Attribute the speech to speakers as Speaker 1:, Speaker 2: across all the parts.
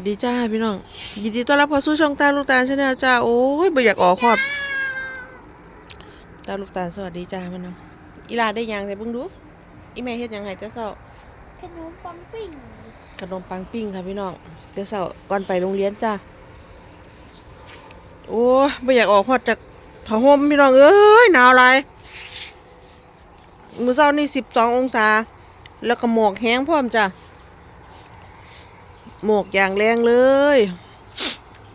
Speaker 1: วัสดีจ้าพี่น้องยินดีต้อนรับเข้าสู่ช่องตาลูกตาลชาแนลจ้าโอ้ยบ่อยากออกคอดตาลูกตาลสวัสดีจ้าพี่น้องอีหลาได้ยังแต่เบิ่งดูอีแม่เฮ็ดหยังให้แต่เช้า
Speaker 2: ขนมปังปิ้ง
Speaker 1: ขนมปังปิ้งค่ะพี่น้องแต่เช้าก่อนไปโรงเรียนจ้าโอ้ยบ่อยากออกคอดจากผ้าห่มพี่น้องเอ้ยหนาวหลายมื้อเช้านี่12องศา แล้วก็หมอกแห้งพร้อมจ้า หมอกอย่างแรงเลย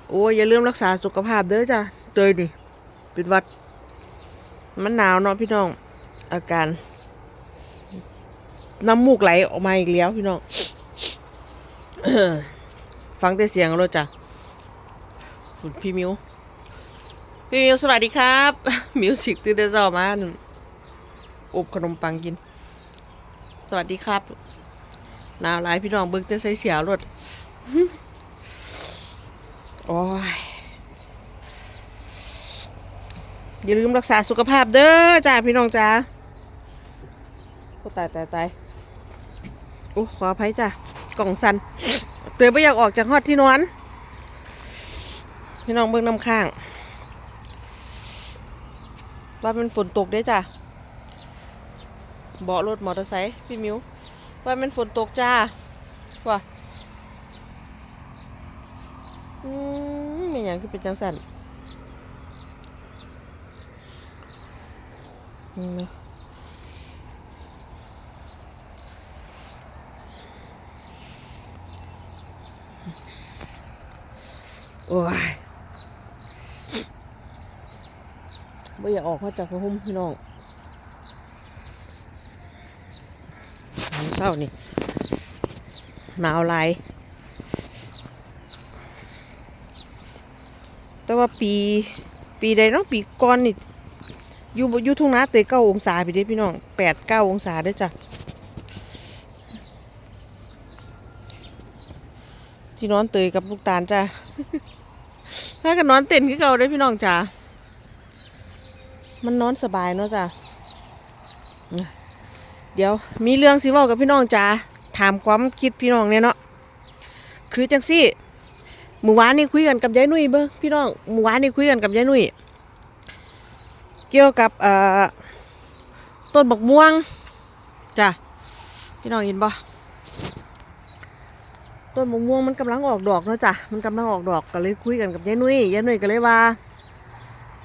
Speaker 1: โอ้ยอย่าลืมรักษาสุขภาพเด้อจ้ะเตยนี่เป็นวัด มันหนาวเนาะพี่น้อง อาการน้ำมูกไหลออกมาอีกแล้วพี่น้องฟังแต่เสียงแล้วจ้ะคุณพี่มิว พี่มิวสวัสดีครับ มิวสิกตื่นแต่เช้ามาหนึ่งอบขนมปังกิน สวัสดีครับหนาวหลายพี่น้องเบิ่งแต่ใส่เสียรถ โอ้ยอย่าลืมรักษาสุขภาพเด้อจ้าพี่น้องจ้าโอ้ตายตายตายโอ้ขออภัยจ้ากล่องสันเตยไม่อยากออกจากฮอดที่นอน พี่น้องเบิ่งน้ำข้างว่ามันฝนตกได้จ้ะเบาะรถมอเตอร์ไซค์พี่มิวว่ามันฝนตกจ้าว่า อืมไม่อย่างคือเป็นจังสันนะโอ้ยไม่อยากออกมาจากผ้าห่มพี่น้องเศร้านี่หนาวหลาย แต่ว่าปี ปีใดเนาะปีก่อนนี่อยู่อยู่ทุ่งนาเตยเก้าองศาพี่เด้พี่น้องแปดเก้าองศาเด้จ้ะที่นอนเตยกับลูกตาลจ้ะถ้ากันนอนเต็นคือเก่าได้พี่น้องจ้ะมันนอนสบายเนาะจ้ะเดี๋ยวมีเรื่องสิว้ากับพี่น้องจ้าถามความคิดพี่น้องเนี่ยเนาะคือจังซี่ มื่อวานนี่คุยกันกับยายนุ่ยเบ้อพี่น้องเมื่อวานนี่คุยกันกับยายนุ่ยเกี่ยวกับเอ่อต้นบักม่วงจ้ะพี่น้องเห็นบ่ต้นบักม่วงมันกำลังออกดอกเนาะจ้ะมันกำลังออกดอกก็เลยคุยกันกับยายนุ่ยยายนุ่ยก็เลยว่า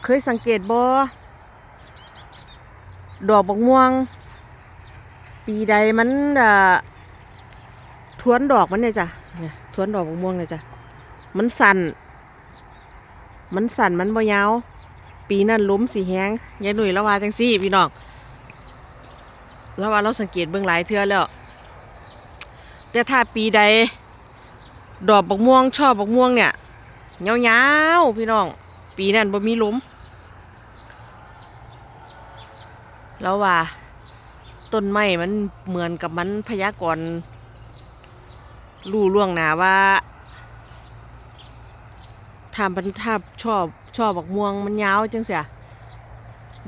Speaker 1: เคยสังเกตบ่ดอกบักม่วง ปีใดมันเอ่อทวนดอกมันเนี่ยจ้ะเนี่ยทวนดอกมะม่วงเนี่ยจ้ะ มันสั่น มันสั่นมันบ่ยาว ปีนั้นล้มสีแห้งยายหนุ่ยละว่าจังซี่พี่น้องล้วว่าเราสังเกตเบื้องหลายเทื่อแล้ว แต่ถ้าปีใด ดอกบักม่วงชอบบักม่วงเนี่ยยาวๆพี่น้อง ปีนั้นบ่มีล้มแล้วว่าต้นไม้มันเหมือนกับมันพยากรณ์รู้ล่วงหน้าว่า ถ้ามันถ้าชอบชอบบักม่วงมันยาวจังเสีย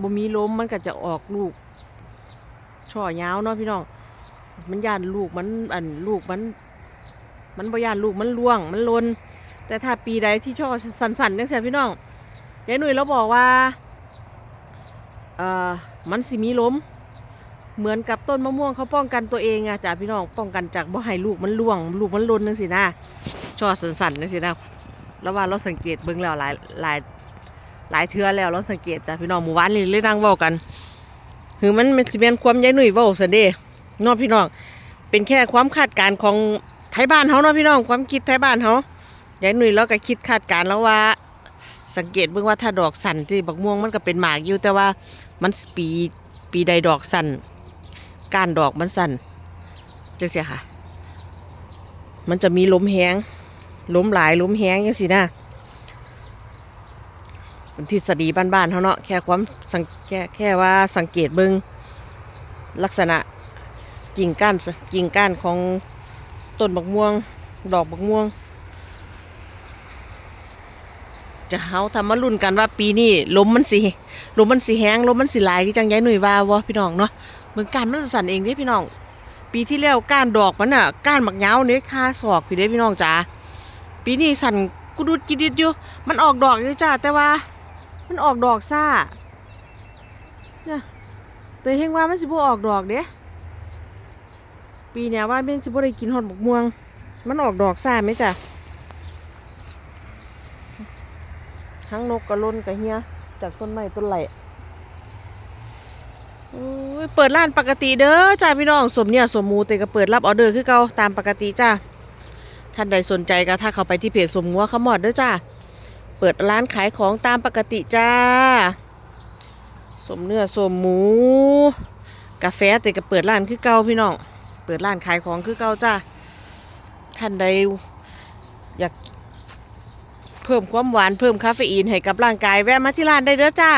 Speaker 1: บ่มีลมมันก็จะออกลูก ช่อยาวเนาะพี่น้อง มันย่านลูกมันอันลูกมัน มันบ่ย่านลูกมันล่วงมันลน แต่ถ้าปีใดที่ช่อสันๆจังเสียพี่น้องยายหนุ่ยเราบอกว่าเอ่อมันสิมีลมเหมือนกับต้นมะม่วงเขาป้องกันตัวเองอะจ้ะพี่น้องป้องกันจากบ่ให้ลูกมันร่วง ลูกมันลนนั่นสินะช่อสันๆนั่นสินะ แล้วว่าเราสังเกตเบิ่งแล้วหลายหลายหลายเทื่อแล้วเราสังเกตจ้ะพี่น้องหมู่บ้านนี่เลยนั่งเว้ากันคือมันเป็นสิเป็นความยายหนุ่ยเว้าซะเด้นอพี่น้องเป็นแค่ความคาดการณ์ของไทยบ้านเฮาเนาะพี่น้องความคิดไทยบ้านเฮายายหนุ่ยเราก็คิดคาดการณ์แล้วว่า สังเกตเบิ่งว่าถ้าดอกสั่นที่บักม่วงมันก็เป็นหมากอยู่แต่ว่ามันปีปีใดดอกสั่นกานดอกมันสั่นจังเสียค่ะ มันจะมีลมแห้ง ล้มหลายล้มแห้งจังสินะเป็นทฤษฎีบ้านๆเท่าเนาะแค่ความสังแค่แค่ว่าสังเกตเบิงลักษณะกิ่งก้านกิ่งก้านของต้นบักม่วง ดอกบักม่วง จะเฮาทำมาลุ้นกันว่าปีนี้ล้มมันสิล้มมันสิแห้งล้มมันสิหลายคือจังยายหนุ่ยว่าวะพี่น้องเนาะเมืองการมันสั่นเองเด้พี่น้อง ปีที่แล้วก้านดอกมันน่ะก้านบักเงาเนี่ยคาศอกพี่เด้พี่น้องจ๋า ปีนี้สั่นกุดุดกิดิดอยู่ มันออกดอกอยู่จ้าแต่ว่า มันออกดอกซ่าเนี่ยแต่เฮงว่ามันสิบ่ออกดอกเด้ปีเนี้ยว่าเป็นสิบ่ได้กินฮอดบกม่วง มันออกดอกซ่าไหมจ้ะทั้งนกกระลนกระเฮียจากต้นไม้ต้นไหลเปิดร้านปกติเด้อจ้าพี่น้องสมเนี่ยสมมูแต่ก็เปิดรับออเดอร์คือเก่าตามปกติจ้า ท่านใดสนใจก็ถ้าเข้าไปที่เพจสมงัวขมอดเด้อจ้าเปิดร้านขายของตามปกติจ้า สมเนื้อสมหมู กาแฟแต่ก็เปิดร้านคือเก่าพี่น้อง เปิดร้านขายของคือเก่าจ้าท่านใดอยากเพิ่มความหวานเพิ่มคาเฟอีนให้กับร่างกายแวะมาที่ร้านได้เด้อจ้า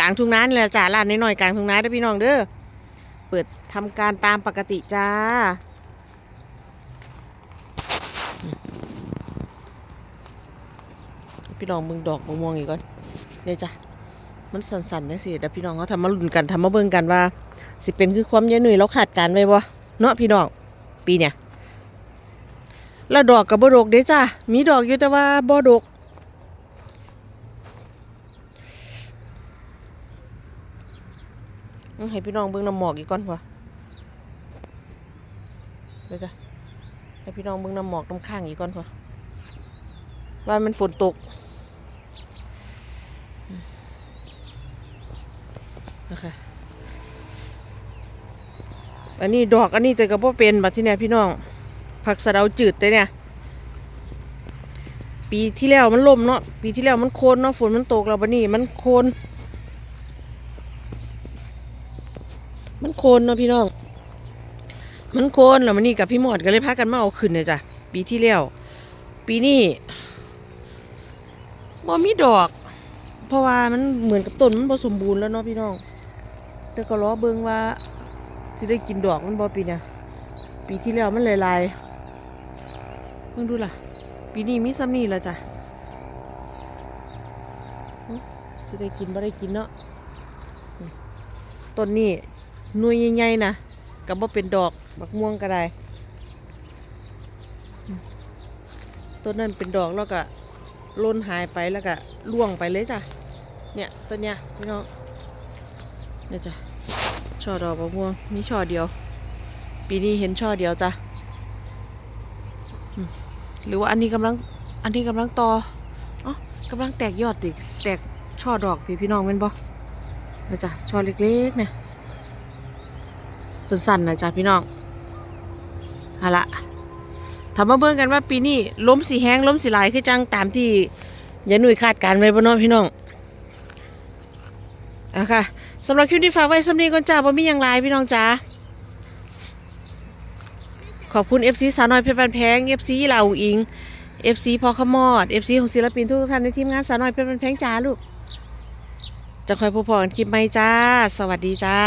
Speaker 1: กลางทุ่งนานี่แหละจ้าร้านน้อยๆกลางทุ่งนาเด้อพี่น้องเด้อเปิดทำการตามปกติจ้า พี่น้องมึงดอกมะม่วงอีกก่อนเนี่ยจ้ะมันสั่นๆนะสิเดี๋ยวพี่น้องเขาทำมาลุ้นกันทำมาเบิ่งกันว่า สิเป็นคือความเยอะหนุ่ยเราขาดการไว้บ่เนาะพี่น้องปีเนี่ยแล้วดอกกับบดกเด้จ้ามีดอกอยู่แต่ว่าบ่ดกให้พี่น้องเบิ่งน้ำหมอกอีกก่อนวะเดี๋ยวจ้ะให้พี่น้องเบิ่งน้ำหมอกน้ำข้างอีกก่อนวะว่ามันฝนตก นะคะอันนี้ดอกอันนี้แต่ก็บ่เป็นบัดที่เนี่ยพี่น้อง ผักสะเดาจืดแต่เนี่ย ปีที่แล้วมันล่มเนาะปีที่แล้วมันโคนเนาะฝนมันตกแล้วบัดนี้มันโคนมันโคนเนาะพี่น้อง มันโคนแล้วมันนี่กับพี่หมอดก็เลยพากันมาเอาขึ้นเนี่ยจ้ะปีที่แล้ว ปีนี้บ่มีดอก เพราะว่ามันเหมือนกับต้นมันบ่สมบูรณ์แล้วเนาะพี่น้อง แต่ก็รอเบิ่งว่าสิได้กินดอกมันบ่ปีเนี่ยปีที่แล้วมันลายๆเพิ่งดูล่ะ ปีนี้มีซ้ำนี่แล้วจ้ะสิได้กินบ่ได้กินเนาะต้นนี้หน่วยใหญ่ๆนะกับบ่เป็นดอกบักม่วงก็ได้ต้นนั้นเป็นดอกแล้วก็ล่นหายไปแล้วก็ล่วงไปเลยจ้ะ เนี่ยต้นเนี้ยพี่น้องเนี่ยจ้ะช่อดอกบักม่วงมีช่อเดียว ปีนี้เห็นช่อเดียวจ้ะหรือว่าอันนี้กำลังอันนี้กำลังตออ๋อกำลังแตกยอดดิแตกช่อดอกดิพี่น้องเป็นบ่นะจ้ะช่อเล็กๆเนี่ยสั้นๆนะจ้ะพี่น้องเอาละทำมาเบิ่งกันว่าปีนี้ล้มสีแห้งล้มสีลายคือจังตามที่ยายหนุ่ยคาดการณ์ไว้บ่เนาะพี่น้อง อะค่ะสำหรับคลิปนี้ฝากไว้สำนีก่อนจ้าบ่มีอยังไลายพี่น้องจ้าขอบคุณ FC สาวน้อยเพชรบันแพง FC เหล่าอิง FC พอขมอด FC ของศิลปินทุกท่านในทีมงานสาวน้อยเพชรบันแพงจ้าลูกจะคอยพบพอกันคลิปใหม่จ้า สวัสดีจ้า